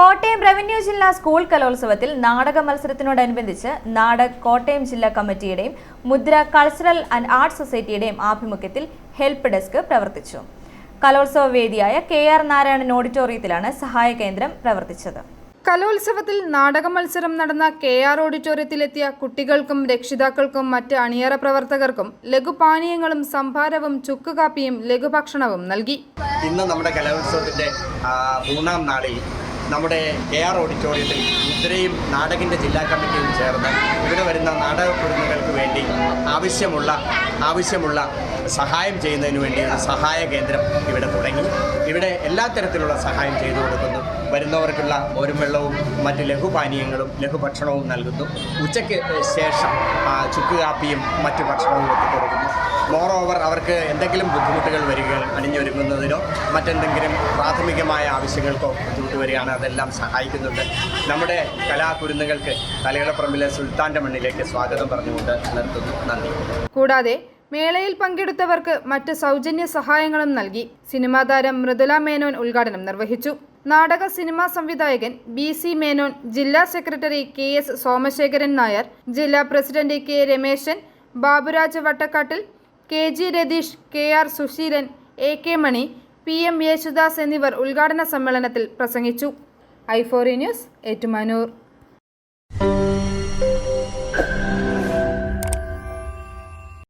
Kottayam revenue ജില്ലാ school കലോത്സവത്തിൽ നാടക മത്സരത്തിനോടനുബന്ധിച്ച് നാടക് കോട്ടയം ജില്ലാ കമ്മിറ്റിയുടെയും മുദ്ര കൾച്ചറൽ ആൻഡ് ആർട്സ് സൊസൈറ്റിയുടെയും ആഭിമുഖ്യത്തിൽ ഹെൽപ്പ് ഡെസ്ക് പ്രവർത്തിച്ചു. കലോത്സവ വേദിയായ കെ ആർ നാരായണൻ ഓഡിറ്റോറിയത്തിലാണ് സഹായ കേന്ദ്രം പ്രവർത്തിച്ചത്. കലോത്സവത്തിൽ നാടക മത്സരം നടന്ന കെ ആർ ഓഡിറ്റോറിയത്തിലെത്തിയ കുട്ടികൾക്കും രക്ഷിതാക്കൾക്കും മറ്റ് അണിയറ പ്രവർത്തകർക്കും ലഘുപാനീയങ്ങളും സംഭാരവും ചുക്കുകാപ്പിയും ലഘുഭക്ഷണവും നൽകി. ഇന്ന് നമ്മുടെ കലോത്സവത്തിന്റെ മൂന്നാം നാളിൽ നമ്മുടെ കെ ആർ ഓഡിറ്റോറിയത്തിൽ മുദ്രയും നാടകിന്റെ ജില്ലാ കമ്മിറ്റിയും ചേർന്ന് ഇവിടെ വരുന്ന നാടക കുടുംബങ്ങൾക്ക് വേണ്ടി ആവശ്യമുള്ള ആവശ്യമുള്ള സഹായം ചെയ്യുന്നതിന് വേണ്ടി ഒരു സഹായ കേന്ദ്രം ഇവിടെ തുടങ്ങി. ഇവിടെ എല്ലാ തരത്തിലുള്ള സഹായം ചെയ്തു കൊടുക്കുന്നു. വരുന്നവർക്കുള്ള മോരും വെള്ളവും മറ്റ് ലഘുപാനീയങ്ങളും ലഘുഭക്ഷണവും നൽകുന്നു. ഉച്ചയ്ക്ക് ശേഷം ചുക്ക് കാപ്പിയും മറ്റു ഭക്ഷണവും എത്തിക്കൊടുക്കുന്നു മോർ ഓവർ അവർക്ക് എന്തെങ്കിലും ബുദ്ധിമുട്ടുകൾ വരിക അണിഞ്ഞൊരുങ്ങുന്നതിനോ മറ്റെന്തെങ്കിലും പ്രാഥമികമായ ആവശ്യങ്ങൾക്കോ ബുദ്ധിമുട്ട് വരികയാണ് അതെല്ലാം സഹായിക്കുന്നുണ്ട്. നമ്മുടെ കലാകുരുന്നുകൾക്ക് തലകളപ്പറമ്പിലെ സുൽത്താന്റെ മണ്ണിലേക്ക് സ്വാഗതം പറഞ്ഞുകൊണ്ട് നിർത്തുന്നു. നന്ദി. കൂടാതെ മേളയിൽ പങ്കെടുത്തവർക്ക് മറ്റ് സൗജന്യ സഹായങ്ങളും നൽകി. സിനിമാ താരം മൃദുല മേനോൻ ഉദ്ഘാടനം നിർവഹിച്ചു. നാടക സിനിമാ സംവിധായകൻ ബി സി മേനോൻ ജില്ലാ secretary K S Somasekharan Nair ജില്ലാ president K Rameshan Baburaj Vattakkattil K G Ratheesh K R Susheelan A K Mani P M Yesudas എന്നിവർ ഉദ്ഘാടന സമ്മേളനത്തിൽ പ്രസംഗിച്ചു. ഐഫോറി ന്യൂസ് ഏറ്റുമാനൂർ.